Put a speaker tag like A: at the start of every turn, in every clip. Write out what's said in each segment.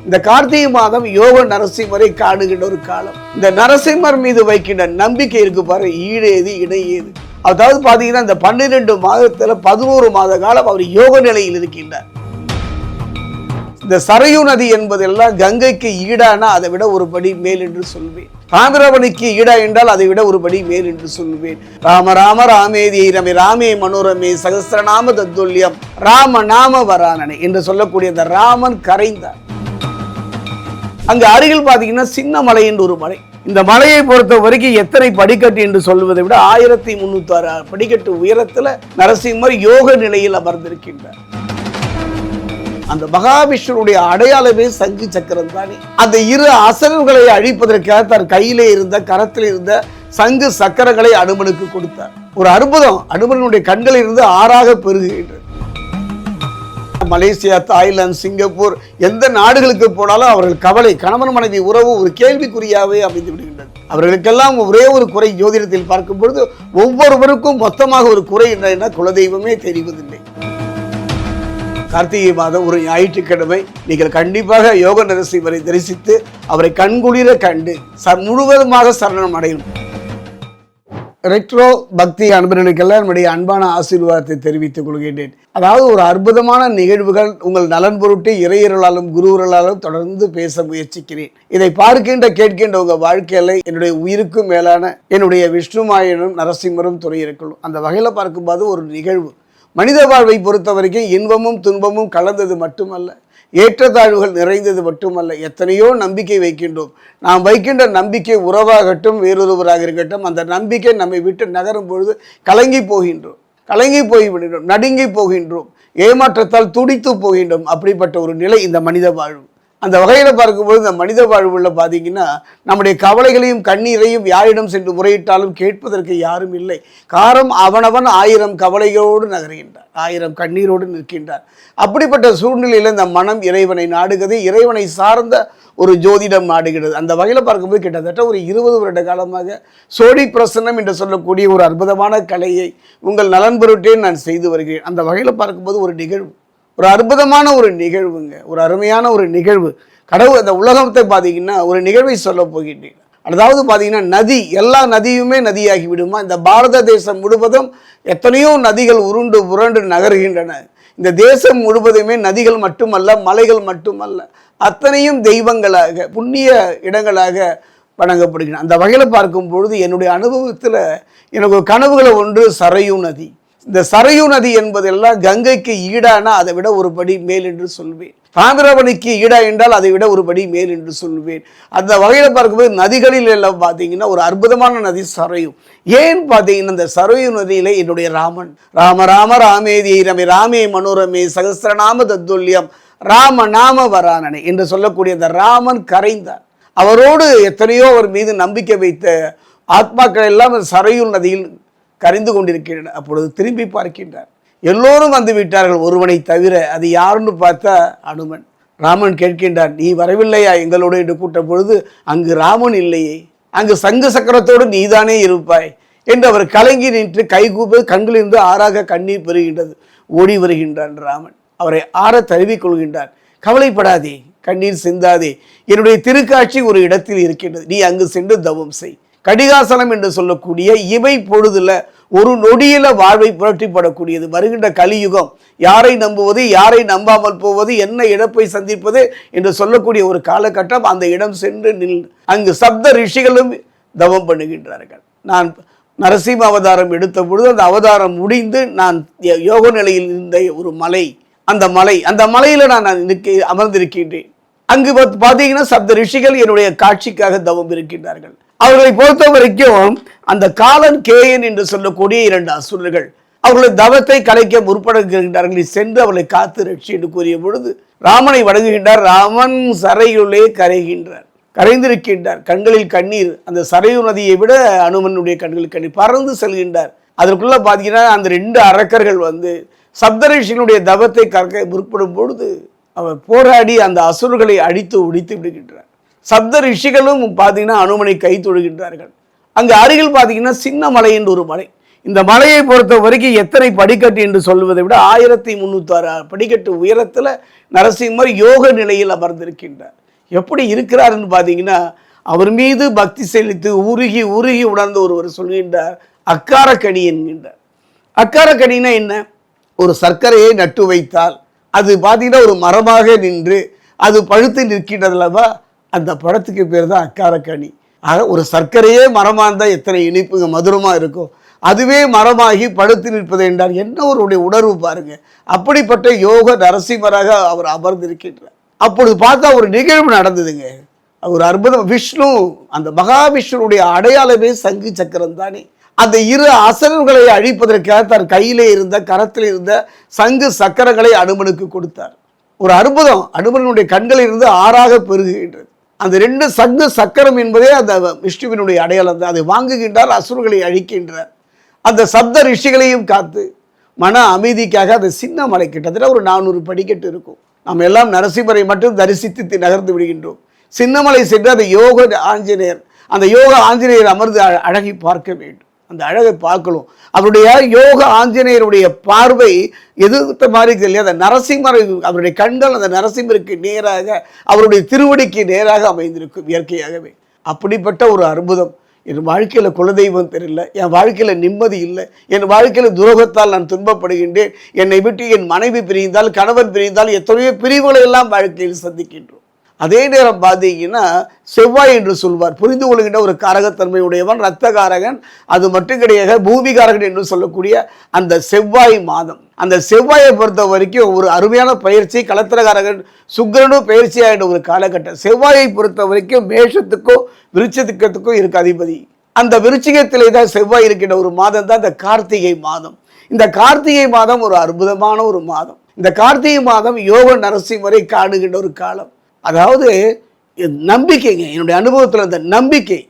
A: இந்த கார்த்திகை மாதம் யோக நரசிம்மரை காணுகின்ற ஒரு காலம். இந்த நரசிம்மர் மீது வைக்கின்ற நம்பிக்கை இருக்கு பாரு ஈடேது ஏது அதாவது பாத்தீங்கன்னா இந்த பன்னிரெண்டு மாதத்துல பதினோரு மாத காலம் அவர் யோக நிலையில் இருக்கின்றார். இந்த சரையு நதி என்பதெல்லாம் கங்கைக்கு ஈடானா அதை விட ஒரு படி மேல் என்று சொல்வேன். தாமிரபணிக்கு ஈடா என்றால் அதை விட ஒரு படி மேல் என்று சொல்வேன். ராம ராம ராமேதி ரமே ராமே மனோரமே சகசிரநாம தத்துல்யம் ராம நாம வரானனை என்று சொல்லக்கூடிய அந்த ராமன் கரைந்தார். அங்க அருகில் பார்த்தீங்கன்னா சின்ன மலை என்று ஒரு மலை. இந்த மலையை பொறுத்த வரைக்கும் எத்தனை படிக்கட்டு என்று சொல்வதை விட ஆயிரத்தி முன்னூத்தி ஆறு படிக்கட்டு உயரத்துல நரசிம்மர் யோக நிலையில் அமர்ந்திருக்கின்றார். அந்த மகாவிஷ்ணுடைய அடையாளமே சங்கு சக்கரம் தானே. அந்த இரு அசல்களை அழிப்பதற்காக தன் கையிலே இருந்த கரத்தில் இருந்த சங்கு சக்கரங்களை அனுமனுக்கு கொடுத்தார். ஒரு அற்புதம் அனுமனுடைய கண்களில் இருந்து ஆறாக பெருகுகின்றது. மலேசியா தாய்லாந்து சிங்கப்பூர் எந்த நாடுகளுக்கு போனாலும் அவர்கள் கவலை கணவன் மனைவி உறவு ஒரு கேள்விக்குறியாகவே அமைந்து விடுகின்றது அவர்களுக்கெல்லாம் ஒரே ஒரு குறை ஜோதிடத்தில் பார்க்கும் பொழுது ஒவ்வொருவருக்கும் மொத்தமாக ஒரு குறை என்ன குலதெய்வமே தெரிவதில்லை. கார்த்திகை மாதம் ஒரு ஞாயிற்றுக்கிழமை. நீங்கள் கண்டிப்பாக யோக நரசிம்மரை தரிசித்து அவரை கண்குளிர கண்டு ச முழுவதுமாக சரணம் அடையும் ரெட்ரோ பக்தி அன்பர்களுக்கெல்லாம் என்னுடைய அன்பான ஆசீர்வாதத்தை தெரிவித்துக் கொள்கின்றேன் அதாவது ஒரு அற்புதமான நிகழ்வுகள் உங்கள் நலன் பொருட்டு இறையர்களாலும் குருவர்களாலும் தொடர்ந்து பேச முயற்சிக்கிறேன் இதை பார்க்கின்ற கேட்கின்ற உங்கள் வாழ்க்கையில் என்னுடைய உயிருக்கும் மேலான என்னுடைய விஷ்ணுமாயனும் நரசிம்மரும் துறை இருக்கணும் அந்த வகையில் பார்க்கும்போது ஒரு நிகழ்வு மனித வாழ்வை பொறுத்த வரைக்கும் இன்பமும் துன்பமும் கலந்தது மட்டுமல்ல ஏற்றத்தாழ்வுகள் நிறைந்தது மட்டுமல்ல எத்தனையோ நம்பிக்கை வைக்கின்றோம். நாம் வைக்கின்ற நம்பிக்கை உறவாகட்டும் வேறொருவராக இருக்கட்டும் அந்த நம்பிக்கை நம்மை விட்டு நகரும் பொழுது கலங்கி போகின்றோம். கலங்கி போய்விடுகிறோம் நடுங்கி போகின்றோம். ஏமாற்றத்தால் துடித்து போகின்றோம். அப்படிப்பட்ட ஒரு நிலை இந்த மனித வாழ்வு. அந்த வகையில் பார்க்கும்போது இந்த மனித வாழ்வுல பார்த்தீங்கன்னா நம்முடைய கவலைகளையும் கண்ணீரையும் யாரிடம் சென்று முறையிட்டாலும் கேட்பதற்கு யாரும் இல்லை. காரம் அவனவன் ஆயிரம் கவலைகளோடு நகர்கின்றார் ஆயிரம் கண்ணீரோடு நிற்கின்றார் அப்படிப்பட்ட சூழ்நிலையில் இந்த மனம் இறைவனை நாடுகிறது. இறைவனை சார்ந்த ஒரு ஜோதிடம் நாடுகிறது. அந்த வகையில் பார்க்கும்போது கிட்டத்தட்ட ஒரு இருபது வருட காலமாக சோடி பிரசன்னம் என்று சொல்லக்கூடிய ஒரு அற்புதமான கலையை உங்கள் நலன் பொருட்டே நான் செய்து வருகிறேன். அந்த வகையில் பார்க்கும்போது ஒரு நிகழ்வு. ஒரு அற்புதமான ஒரு நிகழ்வுங்க. ஒரு அருமையான ஒரு நிகழ்வு. கடவுள் அந்த உலகத்தை பார்த்தீங்கன்னா ஒரு நிகழ்வை சொல்ல போகிட்டீங்க அதாவது பார்த்தீங்கன்னா நதி எல்லா நதியுமே நதியாகி விடுமா? இந்த பாரத தேசம் முழுவதும் எத்தனையோ நதிகள் உருண்டு புரண்டு நகர்கின்றன. இந்த தேசம் முழுவதுமே நதிகள் மட்டுமல்ல மலைகள் மட்டுமல்ல அத்தனையும் தெய்வங்களாக புண்ணிய இடங்களாக வணங்கப்படுகின்றன. அந்த வகையில் பார்க்கும் பொழுது என்னுடைய அனுபவத்தில் எனக்கு கனவுகளை ஒன்று சரையு நதி. இந்த சரையு நதி என்பதெல்லாம் கங்கைக்கு ஈடானா அதை விட ஒரு படி மேல் என்று சொல்வேன். தாமிரபணிக்கு ஈடா என்றால் அதை விட ஒரு படி மேல் என்று சொல்வேன். அந்த வகையில் பார்க்கும்போது நதிகளில் எல்லாம் பார்த்தீங்கன்னா ஒரு அற்புதமான நதி சரையு. ஏன் பார்த்தீங்கன்னா இந்த சரையு நதியில என்னுடைய ராமன். ராம ராம ராமேதி ரமே ராமே மனோரமே சகசிரநாம தத்துல்யம் ராம நாம வரானனை என்று சொல்லக்கூடிய அந்த ராமன் கரைந்தார். அவரோடு எத்தனையோ அவர் மீது நம்பிக்கை வைத்த ஆத்மாக்கள் எல்லாம் சரையுள் நதியில் கரைந்து கொண்டிருக்கின்றன. அப்பொழுது திரும்பி பார்க்கின்றார். எல்லோரும் வந்து விட்டார்கள். ஒருவனை தவிர அது யாருன்னு பார்த்தா அனுமன். ராமன் கேட்கின்றார் நீ வரவில்லையா? எங்களோடு என்று கூட்ட பொழுது அங்கு ராமன் இல்லையே. அங்கு சங்கு சக்கரத்தோடு நீதானே இருப்பாய். என்று அவர் கலங்கி நின்று கைகூப்பது கண்களிலிருந்து ஆறாக கண்ணீர் பெறுகின்றது. ஓடி வருகின்றான் ராமன். அவரை ஆற தழுவிக்கொள்கின்றார் கவலைப்படாதே கண்ணீர் சிந்தாதே. என்னுடைய திருக்காட்சி ஒரு இடத்தில் இருக்கின்றது. நீ அங்கு சென்று தவம் செய். கடிகாசனம் என்று சொல்லக்கூடிய இவை பொழுதுல ஒரு நொடியில வாழ்வை புரட்டிப்படக்கூடியது. வருகின்ற கலியுகம் யாரை நம்புவது யாரை நம்பாமல் போவது என்ன இழப்பை சந்திப்பது என்று சொல்லக்கூடிய ஒரு காலகட்டம் அந்த இடம் சென்று நில் அங்கு சப்த ரிஷிகளும் தவம் பண்ணுகின்றார்கள். நான் நரசிம்ம அவதாரம் எடுத்த பொழுது அந்த அவதாரம் முடிந்து நான் யோக நிலையில் இருந்த ஒரு மலை அந்த மலை அந்த மலையில நான் நிற்க அமர்ந்திருக்கின்றேன். அங்கு பார்த்து- பார்த்தீங்கன்னா சப்த ரிஷிகள் என்னுடைய காட்சிக்காக தவம் இருக்கின்றார்கள். அவர்களை பொறுத்த வரைக்கும் அந்த காலன் கேயன் என்று சொல்லக்கூடிய இரண்டு அசுரர்கள் அவர்களை தவத்தை கலைக்க முற்படுகின்றார்கள். சென்று அவர்களை காத்து ரட்சி என்று கூறிய பொழுது ராமனை வணங்குகின்றார். ராமன் சரையுள்ளே கரைகின்றார். கரைந்திருக்கின்றார். கண்களில் கண்ணீர் அந்த சரையு நதியை விட அனுமனுடைய கண்களில் கண்ணீர் பறந்து செல்கின்றார். அதற்குள்ள பார்த்தீங்கன்னா அந்த ரெண்டு அரக்கர்கள் வந்து சப்தரிஷிகளுடைய தவத்தை கற்க முற்படும் பொழுது அவர் போராடி அந்த அசுரர்களை அடித்து ஒடித்து விடுகின்றார். சப்த ரிஷிகளும் பார்த்தீங்கன்னா அனுமனை கை தொழுகின்றார்கள். அங்கு அருகில் பார்த்தீங்கன்னா சின்ன மலை என்று ஒரு மலை. இந்த மலையை பொறுத்த வரைக்கும் எத்தனை படிக்கட்டு என்று சொல்வதை விட ஆயிரத்தி முந்நூற்றி படிக்கட்டு உயரத்தில் நரசிம்மர் யோக நிலையில் அமர்ந்திருக்கின்றார். எப்படி இருக்கிறாருன்னு பார்த்தீங்கன்னா அவர் மீது பக்தி செலுத்து உருகி உருகி உணர்ந்த ஒருவர் சொல்கின்றார் அக்காரக்கனி என்கின்றார். அக்காரக்கனினா என்ன? ஒரு சர்க்கரையை நட்டு வைத்தால் அது பார்த்தீங்கன்னா ஒரு மரமாக நின்று அது பழுத்து நிற்கின்றதுலவா அந்த படத்துக்கு பேர் தான் அக்காரக்கனி. ஆக ஒரு சர்க்கரையே மரமாக இருந்தால் எத்தனை இனிப்புங்க மதுரமாக இருக்கும் அதுவே மரமாகி படுத்து நிற்பது என்றார் என்ன அவருடைய உணர்வு பாருங்க. அப்படிப்பட்ட யோக நரசிம்மராக அவர் அமர்ந்திருக்கின்றார். அப்பொழுது பார்த்தா ஒரு நிகழ்வு நடந்ததுங்க. ஒரு அற்புதம். விஷ்ணு அந்த மகாவிஷ்ணுடைய அடையாளமே சங்கு சக்கரம் தானே. அந்த இரு அசரர்களை அழிப்பதற்காக தன் கையிலே இருந்த கரத்தில் இருந்த சங்கு சக்கரங்களை அனுமனுக்கு கொடுத்தார். ஒரு அற்புதம். அனுமனுடைய கண்களில் இருந்து ஆறாக பெருகுகின்றது. அந்த ரெண்டு சங்கு சக்கரம் என்பதே அந்த விஷ்ணுவினுடைய அடையாளம். தான் அதை வாங்குகின்றார் அசுரர்களை அழிக்கின்றார். அந்த சப்த ரிஷிகளையும் காத்து மன அமைதிக்காக அந்த சின்ன மலை கிட்டத்தட்ட ஒரு நானூறு படிக்கட்டு இருக்கும். நாம் எல்லாம் நரசிம்மரை மட்டும் தரிசித்து நகர்ந்து விடுகின்றோம். சின்னமலை சென்று அந்த யோக ஆஞ்சநேயர் அந்த யோக ஆஞ்சநேயர் அமர்ந்து அ- பார்க்க வேண்டும். அந்த அழகை பார்க்கணும். அவருடைய யோக ஆஞ்சநேயருடைய பார்வை எதிர்த்த மாதிரி இல்லையா அந்த நரசிம்மரை அவருடைய கண்கள் அந்த நரசிம்மருக்கு நேராக அவருடைய திருவடிக்கு நேராக அமைந்திருக்கும் இயற்கையாகவே. அப்படிப்பட்ட ஒரு அற்புதம். என் வாழ்க்கையில் குலதெய்வம் தெரியல. என் வாழ்க்கையில் நிம்மதி இல்லை. என் வாழ்க்கையில் துரோகத்தால் நான் துன்பப்படுகின்றேன். என்னை விட்டு என் மனைவி பிரிந்தால் கணவன் பிரிந்தால் எத்தனையோ பிரிவுகளை எல்லாம் வாழ்க்கையில் சந்திக்கின்றோம். அதே நேரம் பார்த்தீங்கன்னா செவ்வாய் என்று சொல்வார். புரிந்து கொள்கின்ற ஒரு காரகத்தன்மை உடையவன் இரத்தகாரகன் அது மட்டும் கிடையாது பூமிகாரகன் என்று சொல்லக்கூடிய அந்த செவ்வாய் மாதம். அந்த செவ்வாயை பொறுத்த வரைக்கும் ஒரு அருமையான பயிற்சி கலத்திரகாரகன் சுக்கிரனும் பயிற்சியாகின்ற ஒரு காலகட்டம். செவ்வாயை பொறுத்த வரைக்கும் மேஷத்துக்கும் விருச்சத்துக்கத்துக்கும் இருக்கு அதிபதி. அந்த விருச்சிகத்திலே தான் செவ்வாய் இருக்கின்ற ஒரு மாதம் தான் இந்த கார்த்திகை மாதம். இந்த கார்த்திகை மாதம் ஒரு அற்புதமான ஒரு மாதம். இந்த கார்த்திகை மாதம் யோக நரசிம்மரை காணுகின்ற ஒரு காலம். அதாவது நம்பிக்கைங்க என்னுடைய அனுபவத்தில் இந்த நம்பிக்கை.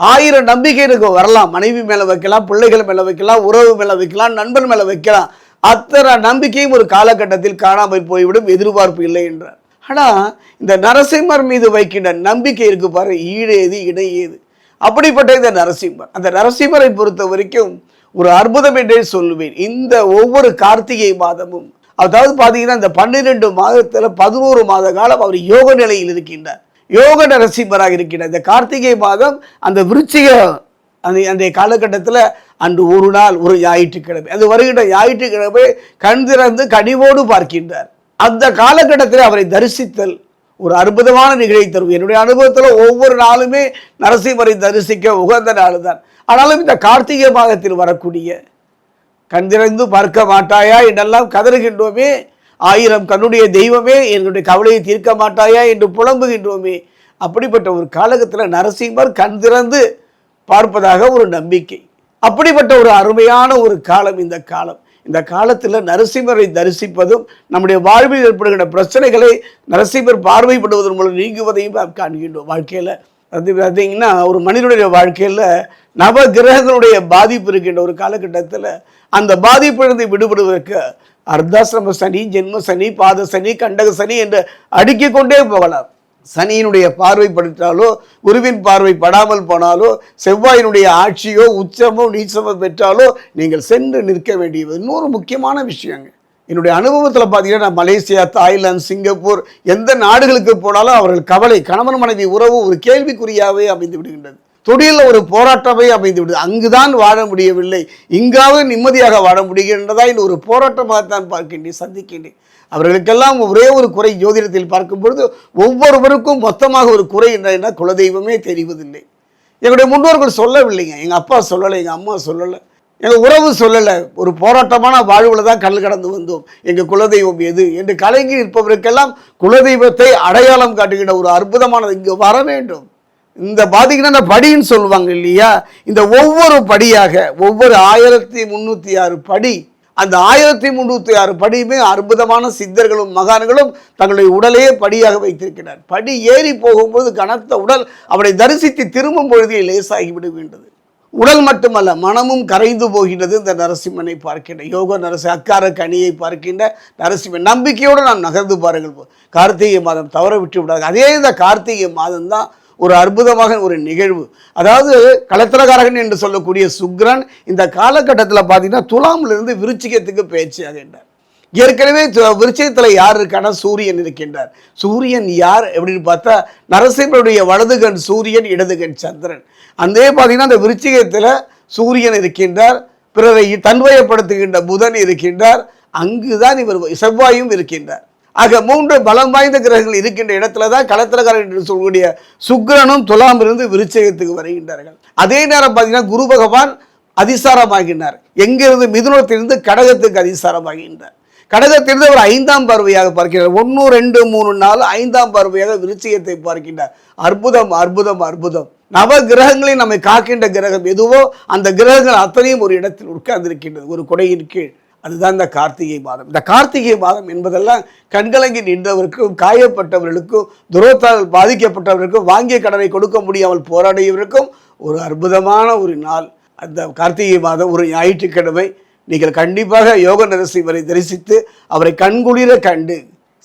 A: ஆயிரம் நம்பிக்கை எனக்கு வரலாம். மனைவி மேலே வைக்கலாம் பிள்ளைகள் மேலே வைக்கலாம் உறவு மேலே வைக்கலாம் நண்பன் மேலே வைக்கலாம். அத்தனை நம்பிக்கையும் ஒரு காலகட்டத்தில் காணாமல் போய்விடும் எதிர்பார்ப்பு இல்லை என்றார். ஆனால் இந்த நரசிம்மர் மீது வைக்கின்ற நம்பிக்கை இருக்கு பாரு ஈடேது இடையேது. அப்படிப்பட்ட இந்த நரசிம்மர் அந்த நரசிம்மரை பொறுத்த வரைக்கும் ஒரு அற்புதம் என்றே சொல்லுவேன். இந்த ஒவ்வொரு கார்த்திகை மாதமும் அதாவது பார்த்தீங்கன்னா இந்த பன்னிரெண்டு மாதத்தில் பதினோரு மாத காலம் அவர் யோக நிலையில் இருக்கின்றார். யோக நரசிம்மராக இருக்கின்றார். இந்த கார்த்திகை மாதம் அந்த விருச்சிக அந்த அந்த காலகட்டத்தில் அன்று ஒரு நாள் ஒரு ஞாயிற்றுக்கிழமை அது வருகின்ற ஞாயிற்றுக்கிழமை கண் திறந்து கனிவோடு பார்க்கின்றார். அந்த காலகட்டத்தில் அவரை தரிசித்தல் ஒரு அற்புதமான நிகழ்ச்சி தரும். என்னுடைய அனுபவத்தில் ஒவ்வொரு நாளுமே நரசிம்மரை தரிசிக்க உகந்த நாள் தான் ஆனாலும் இந்த கார்த்திகை மாதத்தில் வரக்கூடிய கண்திறந்து பார்க்க மாட்டாயா என்றெல்லாம் கதறுகின்றோமே. ஆயிரம் கண்ணுடைய தெய்வமே என்னுடைய கவலையை தீர்க்க மாட்டாயா என்று புலம்புகின்றோமே. அப்படிப்பட்ட ஒரு காலகத்தில் நரசிம்மர் கண் திறந்து பார்ப்பதாக ஒரு நம்பிக்கை. அப்படிப்பட்ட ஒரு அருமையான ஒரு காலம் இந்த காலம். இந்த காலத்தில் நரசிம்மரை தரிசிப்பதும் நம்முடைய வாழ்வில் ஏற்படுகின்ற பிரச்சனைகளை நரசிம்மர் பார்வைப்படுவதன் மூலம் நீங்குவதையும் நாம் காண்கின்றோம். வாழ்க்கையில் அது பார்த்தீங்கன்னா ஒரு மனிதனுடைய வாழ்க்கையில் நவ கிரகங்களுடைய பாதிப்பு இருக்கின்ற ஒரு காலகட்டத்தில் அந்த பாதிப்பிலிருந்து விடுபடுவதற்கு அர்த்தாசிரம சனி ஜென்ம சனி பாத சனி கண்டக சனி என்று அடுக்கிக் கொண்டே போகலாம். சனியினுடைய பார்வை படுத்தாலோ குருவின் பார்வை படாமல் போனாலோ செவ்வாயினுடைய ஆட்சியோ உச்சமோ நீச்சமோ பெற்றாலோ நீங்கள் சென்று நிற்க வேண்டியது இன்னொரு முக்கியமான விஷயங்க. என்னுடைய அனுபவத்தில் பார்த்தீங்கன்னா நான் மலேசியா தாய்லாந்து சிங்கப்பூர் எந்த நாடுகளுக்கு போனாலும் அவர்கள் கவலை கணவன் மனைவி உறவு ஒரு கேள்விக்குறியாகவே அமைந்து விடுகின்றது. தொழிலில் ஒரு போராட்டமே அமைந்து விடுது. அங்குதான் வாழ முடியவில்லை. இங்காவது நிம்மதியாக வாழ முடிகின்றதா இந்த ஒரு போராட்டமாகத்தான் பார்க்கின்றேன் சந்திக்கின்றேன். அவர்களுக்கெல்லாம் ஒரே ஒரு குறை ஜோதிடத்தில் பார்க்கும் பொழுது ஒவ்வொருவருக்கும் மொத்தமாக ஒரு குறை என்ன? குலதெய்வமே தெரிவதில்லை. எங்களுடைய முன்னோர்கள் சொல்லவில்லைங்க. எங்கள் அப்பா சொல்லலை எங்கள் அம்மா சொல்லலை எங்கள் உறவு சொல்லலை. ஒரு போராட்டமான வாழ்வில் தான் கடல் கடந்து வந்தோம். எங்கள் குலதெய்வம் எது? என்று கலங்கி இருப்பவருக்கெல்லாம் குலதெய்வத்தை அடையாளம் காட்டுகின்ற ஒரு அற்புதமானது இங்கே வர வேண்டும். இந்த பார்த்தீங்கன்னா இந்த படின்னு சொல்லுவாங்க இல்லையா? இந்த ஒவ்வொரு படியாக ஒவ்வொரு ஆயிரத்தி முந்நூற்றி ஆறு படி அந்த ஆயிரத்தி முந்நூற்றி ஆறு படியுமே அற்புதமான சித்தர்களும் மகான்களும் தங்களுடைய உடலையே படியாக வைத்திருக்கிறார். படி ஏறி போகும்போது கனத்த உடல் அவரை தரிசித்து திரும்பும் பொழுதே லேசாகி விடுகின்றது. உடல் மட்டுமல்ல மனமும் கரைந்து போகின்றது இந்த நரசிம்மனை பார்க்கின்ற யோக நரசி அக்கார கனியை பார்க்கின்ற நரசிம்மன். நம்பிக்கையோடு நாம் நகர்ந்து பாருங்கள் கார்த்திகை மாதம் தவற விட்டு விடாது அதே இந்த கார்த்திகை மாதம் தான் ஒரு அற்புதமாக ஒரு நிகழ்வு. அதாவது கலத்திரகாரகன் என்று சொல்லக்கூடிய சுக்கிரன் இந்த காலகட்டத்தில் பார்த்தீங்கன்னா துலாமிலிருந்து விருச்சிகத்துக்கு பயிற்சியாகின்றார் ஏற்கனவே விருச்சயத்தில் யார் இருக்கானா சூரியன் இருக்கின்றார். சூரியன் யார் அப்படின்னு பார்த்தா நரசிம்மனுடைய வலதுகண் சூரியன் இடதுகண் சந்திரன். அந்த பார்த்தீங்கன்னா அந்த விருச்சிகத்தில் சூரியன் இருக்கின்றார். பிறரை தன்வயப்படுத்துகின்ற புதன் இருக்கின்றார். அங்குதான் இவர் செவ்வாயும் இருக்கின்றார். ஆக மூன்று பலம் வாய்ந்த கிரகங்கள் இருக்கின்ற இடத்துல தான் களத்திரக்காரர் என்று சொல்லக்கூடிய சுக்கிரனும் துலாம் இருந்து விருச்சகத்துக்கு வருகின்றார்கள். அதே நேரம் பார்த்தீங்கன்னா குரு பகவான் அதிசாரமாகின்றார். எங்கிருந்து மிதுனத்திலிருந்து கடகத்துக்கு அதிசாரமாகின்றார். கடகத்திலிருந்து அவர் ஐந்தாம் பார்வையாக பார்க்கிறார். ஒன்று ரெண்டு மூணு நாலு ஐந்தாம் பார்வையாக விருச்சிகத்தை பார்க்கின்றார். அற்புதம் அற்புதம் அற்புதம். நவ கிரகங்களை நம்மை காக்கின்ற கிரகம் எதுவோ அந்த கிரகங்கள் அத்தனையும் ஒரு இடத்தில் உட்கார்ந்திருக்கின்றது. ஒரு கொடையின் கீழ். அதுதான் இந்த கார்த்திகை மாதம். இந்த கார்த்திகை மாதம் என்பதெல்லாம் கண்கலங்கி நின்றவருக்கும் காயப்பட்டவர்களுக்கும் துரோத்தால் பாதிக்கப்பட்டவர்களுக்கும் வாங்கிய கடனை கொடுக்க முடியாமல் போராடியவருக்கும் ஒரு அற்புதமான ஒரு நாள். அந்த கார்த்திகை மாதம் ஒரு ஞாயிற்றுக்கிழமை. நீங்கள் கண்டிப்பாக யோக நரசிம்மரை தரிசித்து அவரை கண்குளிர கண்டு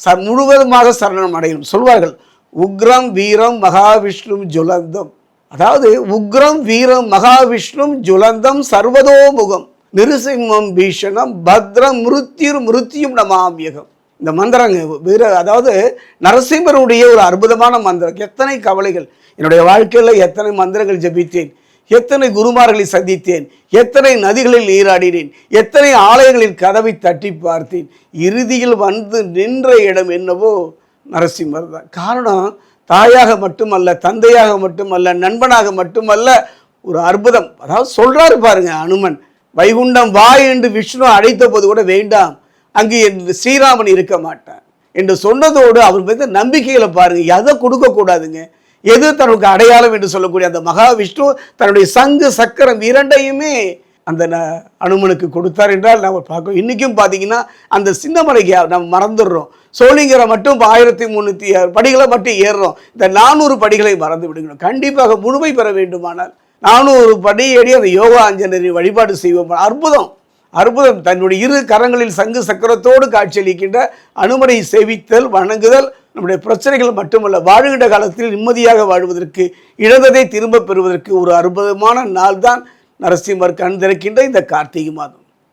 A: ச முழுவதுமாக சரணம் அடையும் சொல்வார்கள் உக்ரம் வீரம் மகாவிஷ்ணு ஜுலந்தம். அதாவது உக்ரம் வீரம் மகாவிஷ்ணு ஜுலந்தம் சர்வதோமுகம். நிருசிம்மம் பீஷணம் பத்ரம் மிருத்யுர் மிருத்யும் நமாமியகம் இந்த மந்திரங்க வீர அதாவது நரசிம்மருடைய ஒரு அற்புதமான மந்திரம். எத்தனை கவலைகள். என்னுடைய வாழ்க்கையில் எத்தனை மந்திரங்கள் ஜபித்தேன். எத்தனை குருமார்களை சந்தித்தேன். எத்தனை நதிகளில் நீராடினேன். எத்தனை ஆலயங்களில் கதவை தட்டி பார்த்தேன். இறுதியில் வந்து நின்ற இடம் என்னவோ நரசிம்மர் தான். காரணம் தாயாக மட்டுமல்ல தந்தையாக மட்டுமல்ல நண்பனாக மட்டுமல்ல ஒரு அற்புதம். அதாவது சொல்கிறாரு பாருங்க அனுமன். வைகுண்டம் வா என்று விஷ்ணு அழைத்த போது கூட வேண்டாம் அங்கு என் ஸ்ரீராமன் இருக்க மாட்டான் என்று சொன்னதோடு அவர் மீது நம்பிக்கைகளை பாருங்க எதை கொடுக்கக்கூடாதுங்க எது தனக்கு அடையாளம் என்று சொல்லக்கூடிய அந்த மகாவிஷ்ணு தன்னுடைய சங்கு சக்கரம் இரண்டையுமே அந்த அனுமனுக்கு கொடுத்தார் என்றால் நம்ம பார்க்கணும். இன்றைக்கும் பார்த்தீங்கன்னா அந்த சின்னமலைக்கு நம்ம மறந்துடுறோம். சோழிங்கரை மட்டும் ஆயிரத்தி முந்நூற்றி படிகளை மட்டும் ஏறுறோம். இந்த நானூறு படிகளை மறந்து விடுகிறோம். கண்டிப்பாக முழுமை பெற வேண்டுமானால் நானூறு படி ஏறி அந்த யோகா அஞ்சனரி வழிபாடு செய்வோம். அற்புதம். அற்புதம். தன்னுடைய இரு கரங்களில் சங்கு சக்கரத்தோடு காட்சியளிக்கின்ற அனுமனை சேவித்தல் வணங்குதல் நம்முடைய பிரச்சனைகள் மட்டுமல்ல வாழுகின்ற காலத்தில் நிம்மதியாக வாழ்வதற்கு இழந்ததை திரும்ப பெறுவதற்கு ஒரு அற்புதமான நாள் தான் நரசிம்மர் கண் திறக்கின்ற இந்த கார்த்திகை மாதம்.